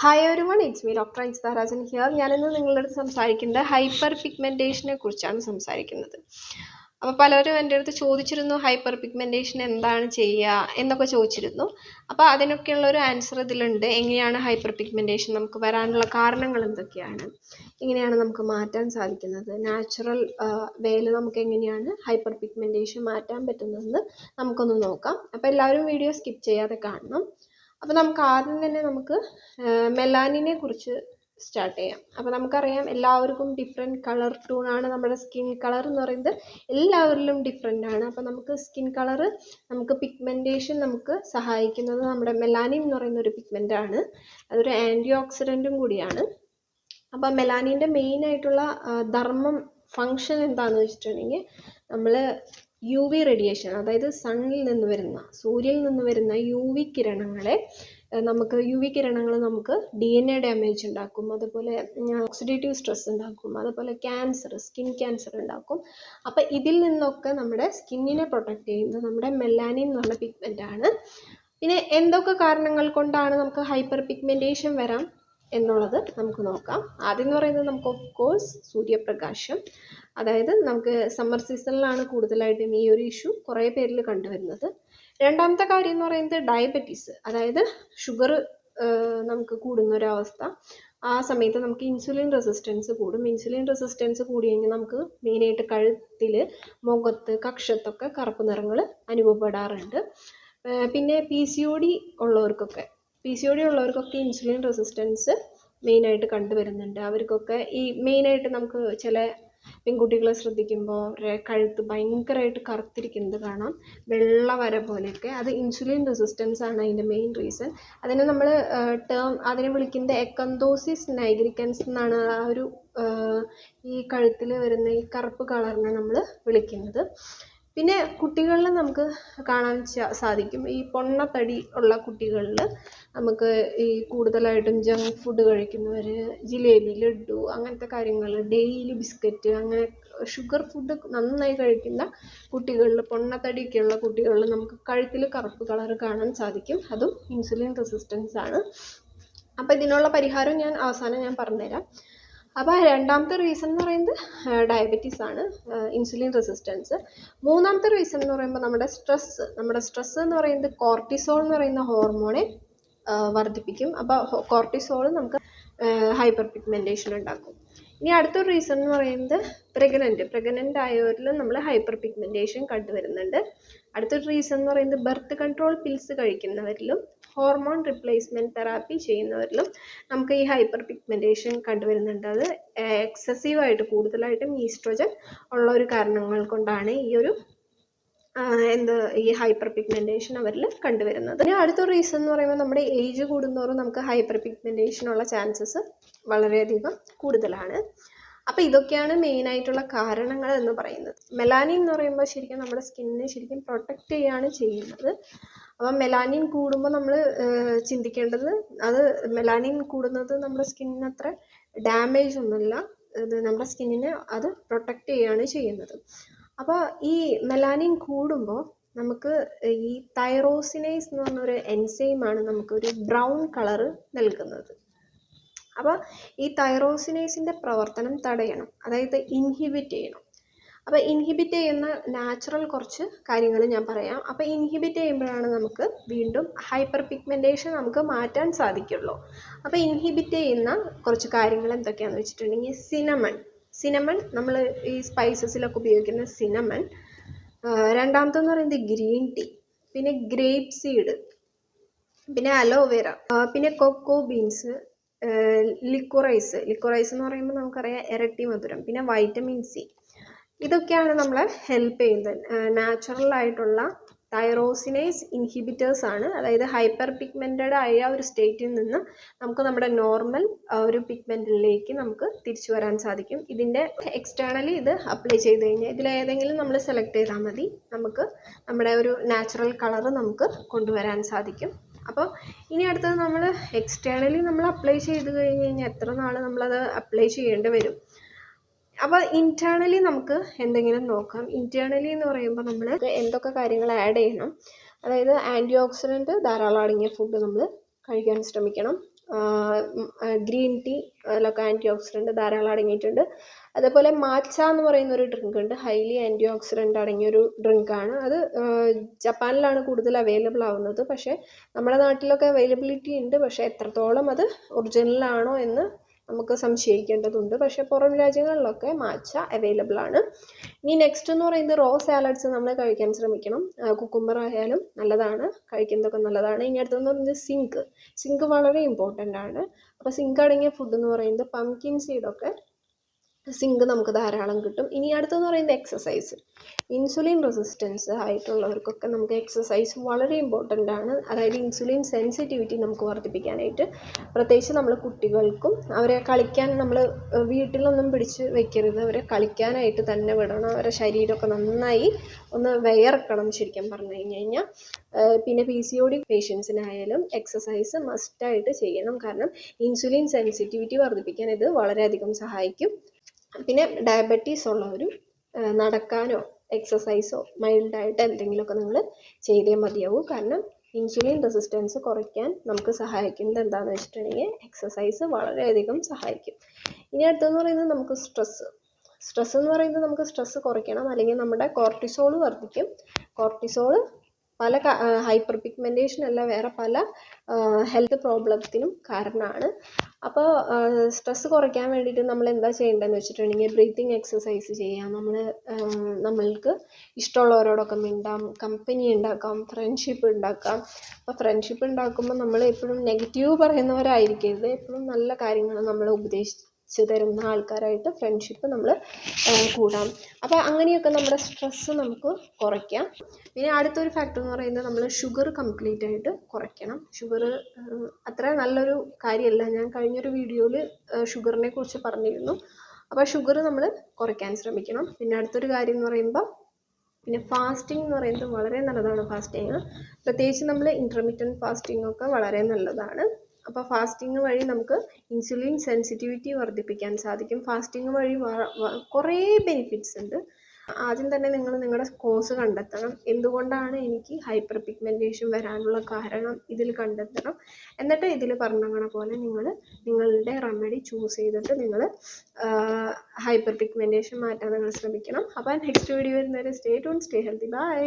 Hi everyone it's me doctor Ansitha Rajan here ഞാനിന്ന് നിങ്ങളുടെ അടുത്ത് സംസാരിക്കുന്നത് ഹൈപ്പർ പിഗ്മെന്റേഷനെ കുറിച്ചാണ് സംസാരിക്കുന്നത്. അപ്പോൾ പലരും എന്റെ അടുത്ത് ചോദിച്ചിരുന്നു ഹൈപ്പർ പിഗ്മെന്റേഷൻ എന്താണ് ചെയ്യുക എന്നൊക്കെ ചോദിച്ചിരുന്നു. അപ്പോൾ അതിനൊക്കെയുള്ള ഒരു ആൻസർ ഇതിലുണ്ട്. എങ്ങനെയാണ് ഹൈപ്പർ പിഗ്മെന്റേഷൻ നമുക്ക് വരാനുള്ള കാരണങ്ങൾ എന്തൊക്കെയാണ്? എങ്ങനെയാണ് നമുക്ക് മാറ്റാൻ സാധിക്കുന്നത്. നാച്ചുറൽ വേയിൽ നമുക്ക് എങ്ങനെയാണ് ഹൈപ്പർ പിഗ്മെന്റേഷൻ മാറ്റാൻ പറ്റുന്നതെന്ന് നമുക്കൊന്ന് നോക്കാം. അപ്പോൾ എല്ലാവരും വീഡിയോ സ്കിപ്പ് ചെയ്യാതെ കാണണം. അപ്പോൾ നമുക്ക് ആദ്യം തന്നെ നമുക്ക് മെലാനിനെ കുറിച്ച് സ്റ്റാർട്ട് ചെയ്യാം. അപ്പോൾ നമുക്കറിയാം എല്ലാവർക്കും ഡിഫറെന്റ് കളർ ആണ് നമ്മുടെ സ്കിൻ കളർ എന്ന് പറയുന്നത് എല്ലാവരിലും ഡിഫറെന്റ് ആണ്. അപ്പോൾ നമുക്ക് സ്കിൻ കളർ നമുക്ക് പിഗ്മെന്റേഷൻ നമുക്ക് സഹായിക്കുന്നത് നമ്മുടെ മെലാനിൻ എന്ന് പറയുന്ന ഒരു പിഗ്മെന്റ് ആണ്. അതൊരു ആന്റി ഓക്സിഡന്റും കൂടിയാണ്. അപ്പോൾ മെലാനിന്റെ മെയിൻ ആയിട്ടുള്ള ധർമ്മം ഫങ്ഷൻ എന്താണെന്ന് വെച്ചിട്ടുണ്ടെങ്കിൽ നമ്മൾ യു വി റേഡിയേഷൻ അതായത് സണ്ണിൽ നിന്ന് വരുന്ന സൂര്യനിൽ നിന്ന് വരുന്ന യു വി കിരണങ്ങളെ നമുക്ക് യു വി കിരണങ്ങൾ നമുക്ക് ഡി എൻ എ ഡാമേജ് ഉണ്ടാക്കും. അതുപോലെ ഓക്സിഡേറ്റീവ് സ്ട്രെസ് ഉണ്ടാക്കും. അതുപോലെ ക്യാൻസർ സ്കിൻ ക്യാൻസർ ഉണ്ടാക്കും. അപ്പോൾ ഇതിൽ നിന്നൊക്കെ നമ്മുടെ സ്കിന്നിനെ പ്രൊട്ടക്റ്റ് ചെയ്യുന്നത് നമ്മുടെ മെലാനിൻ പറഞ്ഞ പിഗ്മെന്റ് ആണ്. പിന്നെ എന്തൊക്കെ കാരണങ്ങൾ കൊണ്ടാണ് നമുക്ക് ഹൈപ്പർ പിഗ്മെന്റേഷൻ വരാം? എന്നുള്ളത് നമുക്ക് നോക്കാം. ആദ്യം എന്ന് പറയുന്നത് നമുക്ക് ഓഫ് കോഴ്സ് സൂര്യപ്രകാശം. അതായത് നമുക്ക് സമ്മർ സീസണിലാണ് കൂടുതലായിട്ടും ഈ ഒരു ഇഷ്യൂ കുറേ പേരിൽ കണ്ടുവരുന്നത്. രണ്ടാമത്തെ കാര്യം എന്ന് പറയുന്നത് ഡയബറ്റീസ് അതായത് ഷുഗർ നമുക്ക് കൂടുന്ന ഒരവസ്ഥ ആ സമയത്ത് നമുക്ക് ഇൻസുലിൻ റെസിസ്റ്റൻസ് കൂടും. ഇൻസുലിൻ റെസിസ്റ്റൻസ് കൂടി കഴിഞ്ഞാൽ നമുക്ക് മെയിനായിട്ട് കഴുത്തിൽ മുഖത്ത് കക്ഷത്തൊക്കെ കറുപ്പ് നിറങ്ങൾ അനുഭവപ്പെടാറുണ്ട്. പിന്നെ പി സി ഒ ഡി ഉള്ളവർക്കൊക്കെ. പി സി ഒ ഡി ഉള്ളവർക്കൊക്കെ ഇൻസുലിൻ റെസിസ്റ്റൻസ് മെയിനായിട്ട് കണ്ടുവരുന്നുണ്ട്. അവർക്കൊക്കെ ഈ മെയിനായിട്ട് നമുക്ക് ചില പെൺകുട്ടികളെ ശ്രദ്ധിക്കുമ്പോൾ അവരുടെ കഴുത്ത് ഭയങ്കരമായിട്ട് കറുത്തിരിക്കുന്നത് കാണാം. വെള്ള വര പോലെയൊക്കെ. അത് ഇൻസുലിൻ റെസിസ്റ്റൻസ് ആണ് അതിന്റെ മെയിൻ റീസൺ അതിനെ നമ്മൾ ടേം അതിനെ വിളിക്കുന്നത് എക്കന്തോസിസ് നൈഗ്രിക്കൻസ് എന്നാണ് ആ ഒരു ഈ കഴുത്തിൽ വരുന്ന ഈ കറുപ്പ് കളറിനെ നമ്മൾ വിളിക്കുന്നത്. പിന്നെ കുട്ടികളിൽ നമുക്ക് കാണാൻ സാധിക്കും. ഈ പൊണ്ണത്തടി ഉള്ള കുട്ടികളിൽ നമുക്ക് ഈ കൂടുതലായിട്ടും ജങ്ക് ഫുഡ് കഴിക്കുന്നവർ ജിലേബി ലഡു അങ്ങനത്തെ കാര്യങ്ങൾ ഡെയിലി ബിസ്ക്കറ്റ് അങ്ങനെ ഷുഗർ ഫുഡ് നന്നായി കഴിക്കുന്ന കുട്ടികളിൽ പൊണ്ണത്തടിയൊക്കെയുള്ള കുട്ടികളിൽ നമുക്ക് കഴുത്തിൽ കറുപ്പ് കളർ കാണാൻ സാധിക്കും. അതും ഇൻസുലിൻ റെസിസ്റ്റൻസ് ആണ്. അപ്പോൾ ഇതിനുള്ള പരിഹാരം ഞാൻ അവസാനം ഞാൻ പറഞ്ഞുതരാം. അപ്പോൾ രണ്ടാമത്തെ റീസൺ എന്ന് പറയുന്നത് ഡയബറ്റീസ് ആണ് ഇൻസുലിൻ റെസിസ്റ്റൻസ് മൂന്നാമത്തെ റീസൺ എന്ന് പറയുമ്പോൾ നമ്മുടെ സ്ട്രെസ്സ് നമ്മുടെ സ്ട്രെസ്സ് എന്ന് പറയുന്നത് കോർട്ടിസോൾ എന്ന് പറയുന്ന ഹോർമോണെ വർദ്ധിപ്പിക്കും. അപ്പോൾ കോർട്ടിസോൾ നമുക്ക് ഹൈപ്പർ പിഗ്മെന്റേഷൻ ഉണ്ടാക്കും. ഇനി അടുത്തൊരു റീസൺ എന്ന് പറയുന്നത് പ്രഗ്നന്റ് പ്രഗ്നന്റ് ആയവരിൽ നമ്മൾ ഹൈപ്പർ പിഗ്മെന്റേഷൻ കണ്ടുവരുന്നുണ്ട്. അടുത്തൊരു റീസൺ എന്ന് പറയുന്നത് ബർത്ത് കൺട്രോൾ പിൽസ് കഴിക്കുന്നവരിലും ഹോർമോൺ റിപ്ലേസ്മെന്റ് തെറാപ്പി ചെയ്യുന്നവരിലും നമുക്ക് ഈ ഹൈപ്പർ പിഗ്മെന്റേഷൻ കണ്ടുവരുന്നുണ്ട്. അത് എക്സസീവായിട്ട് കൂടുതലായിട്ടും ഈസ്ട്രോജൻ ഉള്ള ഒരു കാരണങ്ങൾ കൊണ്ടാണ് ഈ ഒരു എന്ത് ഈ ഹൈപ്പർ പിഗ്മെന്റേഷൻ അവരിൽ കണ്ടുവരുന്നത്. ഇനി അടുത്തൊരു റീസൺ എന്ന് പറയുമ്പോൾ നമ്മുടെ ഏജ് കൂടുന്തോറും നമുക്ക് ഹൈപ്പർ പിഗ്മെന്റേഷൻ ഉള്ള ചാൻസസ് വളരെയധികം കൂടുതലാണ്. അപ്പോൾ ഇതൊക്കെയാണ് മെയിൻ ആയിട്ടുള്ള കാരണങ്ങൾ എന്ന് പറയുന്നത്. മെലാനിൻ എന്ന് പറയുമ്പോൾ ശരിക്കും നമ്മുടെ സ്കിന്നിനെ ശരിക്കും പ്രൊട്ടക്റ്റ് ചെയ്യുകയാണ് ചെയ്യുന്നത്. അപ്പം മെലാനിൻ കൂടുമ്പോൾ നമ്മൾ ചിന്തിക്കേണ്ടത് അത് മെലാനിൻ കൂടുന്നത് നമ്മുടെ സ്കിന്നിന് അത്ര ഡാമേജ് ഒന്നുമില്ല. ഇത് നമ്മുടെ സ്കിന്നിനെ അത് പ്രൊട്ടക്റ്റ് ചെയ്യുകയാണ് ചെയ്യുന്നത്. അപ്പോൾ ഈ മെലാനിൻ കൂടുമ്പോൾ നമുക്ക് ഈ തൈറോസിനേസ് എന്ന് പറഞ്ഞൊരു എൻസൈമാണ് നമുക്കൊരു ബ്രൗൺ കളർ നൽകുന്നത്. അപ്പോൾ ഈ തൈറോസിനേസിന്റെ പ്രവർത്തനം തടയണം അതായത് ഇൻഹിബിറ്റ് ചെയ്യണം. അപ്പോൾ ഇൻഹിബിറ്റ് ചെയ്യുന്ന നാച്ചുറൽ കുറച്ച് കാര്യങ്ങൾ ഞാൻ പറയാം. അപ്പോൾ ഇൻഹിബിറ്റ് ചെയ്യുമ്പോഴാണ് നമുക്ക് വീണ്ടും ഹൈപ്പർ പിഗ്മെന്റേഷൻ നമുക്ക് മാറ്റാൻ സാധിക്കുള്ളൂ. അപ്പോൾ ഇൻഹിബിറ്റ് ചെയ്യുന്ന കുറച്ച് കാര്യങ്ങൾ എന്തൊക്കെയാണെന്ന് വെച്ചിട്ടുണ്ടെങ്കിൽ സിനമൺ സിനമൺ നമ്മൾ ഈ സ്പൈസസിലൊക്കെ ഉപയോഗിക്കുന്ന സിനമൺ രണ്ടാമത്തെന്ന് പറയുന്നത് ഗ്രീൻ ടീ പിന്നെ ഗ്രേപ്പ് സീഡ് പിന്നെ അലോവേര പിന്നെ കൊക്കോ ബീൻസ് ലിക്വറൈസ് ലിക്വറൈസ് എന്ന് പറയുമ്പോൾ നമുക്കറിയാം ഇരട്ടി മധുരം. പിന്നെ വൈറ്റമിൻ സി ഇതൊക്കെയാണ് നമ്മളെ ഹെൽപ്പ് ചെയ്യുന്നത്. നാച്ചുറൽ ആയിട്ടുള്ള തൈറോസിനൈസ് ഇൻഹിബിറ്റേഴ്സ് ആണ്. അതായത് ഹൈപ്പർ പിഗ്മെന്റഡ് ആയ ഒരു സ്റ്റേറ്റിൽ നിന്ന് നമുക്ക് നമ്മുടെ നോർമൽ ഒരു പിഗ്മെന്റിലേക്ക് നമുക്ക് തിരിച്ചു വരാൻ സാധിക്കും. ഇതിന്റെ എക്സ്റ്റേണലി ഇത് അപ്ലൈ ചെയ്ത് കഴിഞ്ഞാൽ ഇതിലേതെങ്കിലും നമ്മൾ സെലക്ട് ചെയ്താൽ മതി. നമുക്ക് നമ്മുടെ ഒരു നാച്ചുറൽ കളർ നമുക്ക് കൊണ്ടുവരാൻ സാധിക്കും. അപ്പോൾ ഇനി അടുത്തത് നമ്മൾ എക്സ്റ്റേണലി നമ്മൾ അപ്ലൈ ചെയ്ത് കഴിഞ്ഞ് കഴിഞ്ഞാൽ എത്ര നാൾ നമ്മളത് അപ്ലൈ ചെയ്യേണ്ടി വരും? അപ്പോൾ ഇന്റേർണലി നമുക്ക് എന്തെങ്കിലും നോക്കാം. ഇന്റേർണലി എന്ന് പറയുമ്പോൾ നമ്മൾ എന്തൊക്കെ കാര്യങ്ങൾ ആഡ് ചെയ്യണം. അതായത് ആന്റി ഓക്സിഡന്റ് ധാരാളം അടങ്ങിയ ഫുഡ് നമ്മൾ കഴിക്കാൻ ശ്രമിക്കണം. ഗ്രീൻ ടീ അതിലൊക്കെ ആന്റി ഓക്സിഡന്റ് ധാരാളം അടങ്ങിയിട്ടുണ്ട്. അതേപോലെ മാച്ച എന്ന് പറയുന്ന ഒരു ഡ്രിങ്ക് ഉണ്ട്. ഹൈലി ആന്റി ഓക്സിഡന്റ് അടങ്ങിയൊരു ഡ്രിങ്കാണ് അത് ജപ്പാനിലാണ് കൂടുതൽ അവൈലബിൾ ആവുന്നത്. പക്ഷേ നമ്മുടെ നാട്ടിലൊക്കെ അവൈലബിലിറ്റി ഉണ്ട്. പക്ഷേ എത്രത്തോളം അത് ഒറിജിനലാണോ എന്ന് നമുക്ക് സംശയിക്കേണ്ടതുണ്ട്. പക്ഷെ പുറം രാജ്യങ്ങളിലൊക്കെ മാച്ച അവൈലബിൾ ആണ്. ഇനി നെക്സ്റ്റ് എന്ന് പറയുന്നത് റോ സാലഡ്സ് നമ്മൾ കഴിക്കാൻ ശ്രമിക്കണം. കുക്കുംബർ ആയാലും നല്ലതാണ്. കഴിക്കുന്നതൊക്കെ നല്ലതാണ്. ഇനി അടുത്തെന്ന് പറയുന്നത് സിങ്ക് സിങ്ക് വളരെ ഇമ്പോർട്ടന്റ് ആണ്. അപ്പോൾ സിങ്ക് അടങ്ങിയ ഫുഡ് എന്ന് പറയുന്നത് പംകിൻ സീഡൊക്കെ സിങ്ക് നമുക്ക് ധാരാളം കിട്ടും. ഇനി അടുത്തെന്ന് പറയുന്നത് എക്സസൈസ് ഇൻസുലിൻ റെസിസ്റ്റൻസ് ആയിട്ടുള്ളവർക്കൊക്കെ നമുക്ക് എക്സസൈസ് വളരെ ഇമ്പോർട്ടന്റ് ആണ്. അതായത് ഇൻസുലിൻ സെൻസിറ്റിവിറ്റി നമുക്ക് വർദ്ധിപ്പിക്കാനായിട്ട്. പ്രത്യേകിച്ച് നമ്മൾ കുട്ടികൾക്കും അവരെ കളിക്കാൻ നമ്മൾ വീട്ടിലൊന്നും പിടിച്ച് വെക്കരുത്. അവരെ കളിക്കാനായിട്ട് തന്നെ വിടണം. അവരെ ശരീരമൊക്കെ നന്നായി ഒന്ന് വിയർക്കണം ശരിക്കും പറഞ്ഞു കഴിഞ്ഞ്. കഴിഞ്ഞാൽ പിന്നെ പി സി ഒ ഡി പേഷ്യൻസിനായാലും എക്സസൈസ് മസ്റ്റായിട്ട് ചെയ്യണം. കാരണം ഇൻസുലിൻ സെൻസിറ്റിവിറ്റി വർദ്ധിപ്പിക്കാൻ ഇത് വളരെയധികം സഹായിക്കും. പിന്നെ ഡയബറ്റീസ് ഉള്ളവരും നടക്കാനോ എക്സസൈസോ മൈൽഡായിട്ട് എന്തെങ്കിലുമൊക്കെ നിങ്ങൾ ചെയ്തേ മതിയാവൂ. കാരണം ഇൻസുലിൻ റെസിസ്റ്റൻസ് കുറയ്ക്കാൻ നമുക്ക് സഹായിക്കുന്നത് എന്താണെന്ന് വെച്ചിട്ടുണ്ടെങ്കിൽ എക്സസൈസ് വളരെയധികം സഹായിക്കും. ഇനി അടുത്തതെന്ന് പറയുന്നത് നമുക്ക് സ്ട്രെസ്സ് സ്ട്രെസ് എന്ന് പറയുന്നത് നമുക്ക് സ്ട്രെസ്സ് കുറയ്ക്കണം. അല്ലെങ്കിൽ നമ്മുടെ കോർട്ടിസോൾ വർദ്ധിക്കും. കോർട്ടിസോൾ പല ഹൈപ്പർ പിഗ്മെന്റേഷൻ അല്ല വേറെ പല ഹെൽത്ത് പ്രോബ്ലത്തിനും കാരണമാണ്. അപ്പോൾ സ്ട്രെസ്സ് കുറയ്ക്കാൻ വേണ്ടിയിട്ട് നമ്മൾ എന്താ ചെയ്യേണ്ടതെന്ന് വെച്ചിട്ടുണ്ടെങ്കിൽ ബ്രീത്തിങ് എക്സസൈസ് ചെയ്യാം. നമ്മൾ നമ്മൾക്ക് ഇഷ്ടമുള്ളവരോടൊക്കെ മിണ്ടാം. കമ്പനി ഉണ്ടാക്കാം ഫ്രണ്ട്ഷിപ്പ് ഉണ്ടാക്കാം. അപ്പോൾ ഫ്രണ്ട്ഷിപ്പ് ഉണ്ടാക്കുമ്പോൾ നമ്മൾ എപ്പോഴും നെഗറ്റീവ് പറയുന്നവരായിരിക്കരുത്. എപ്പോഴും നല്ല കാര്യങ്ങൾ നമ്മൾ ഉപദേശിച്ച് തരുന്ന ആൾക്കാരായിട്ട് ഫ്രണ്ട്ഷിപ്പ് നമ്മൾ കൂടാം. അപ്പോൾ അങ്ങനെയൊക്കെ നമ്മുടെ സ്ട്രെസ്സ് നമുക്ക് കുറയ്ക്കാം. പിന്നെ അടുത്തൊരു ഫാക്ടർ എന്ന് പറയുന്നത് നമ്മൾ ഷുഗർ കംപ്ലീറ്റ് ആയിട്ട് കുറയ്ക്കണം. ഷുഗർ അത്ര നല്ലൊരു കാര്യമല്ല ഞാൻ കഴിഞ്ഞൊരു വീഡിയോയിൽ ഷുഗറിനെ കുറിച്ച് പറഞ്ഞിരുന്നു. അപ്പോൾ ഷുഗർ നമ്മൾ കുറയ്ക്കാൻ ശ്രമിക്കണം. പിന്നെ അടുത്തൊരു കാര്യം എന്ന് പറയുമ്പോൾ പിന്നെ ഫാസ്റ്റിംഗ് എന്ന് പറയുന്നത് വളരെ നല്ലതാണ് ഫാസ്റ്റിംഗ് പ്രത്യേകിച്ച് നമ്മൾ ഇന്റർമീഡിയറ്റ് ഫാസ്റ്റിംഗ് ഒക്കെ വളരെ നല്ലതാണ്. അപ്പോൾ ഫാസ്റ്റിംഗ് വഴി നമുക്ക് ഇൻസുലിൻ സെൻസിറ്റിവിറ്റി വർദ്ധിപ്പിക്കാൻ സാധിക്കും. ഫാസ്റ്റിംഗ് വഴി കുറേ ബെനിഫിറ്റ്സ് ഉണ്ട്. ആദ്യം തന്നെ നിങ്ങൾ നിങ്ങളുടെ കോസ് കണ്ടെത്തണം. എന്തുകൊണ്ടാണ് എനിക്ക് ഹൈപ്പർ പിഗ്മെന്റേഷൻ വരാനുള്ള കാരണം ഇതിൽ കണ്ടെത്തണം? എന്നിട്ട് ഇതിൽ പറഞ്ഞ പോലെ നിങ്ങൾ നിങ്ങളുടെ റെമഡി ചൂസ് ചെയ്തിട്ട് നിങ്ങൾ ഹൈപ്പർ പിഗ്മെന്റേഷൻ മാറ്റാൻ നിങ്ങൾ ശ്രമിക്കണം. അപ്പോൾ നെക്സ്റ്റ് വീഡിയോ വരുന്നവരെ stay tuned stay healthy bye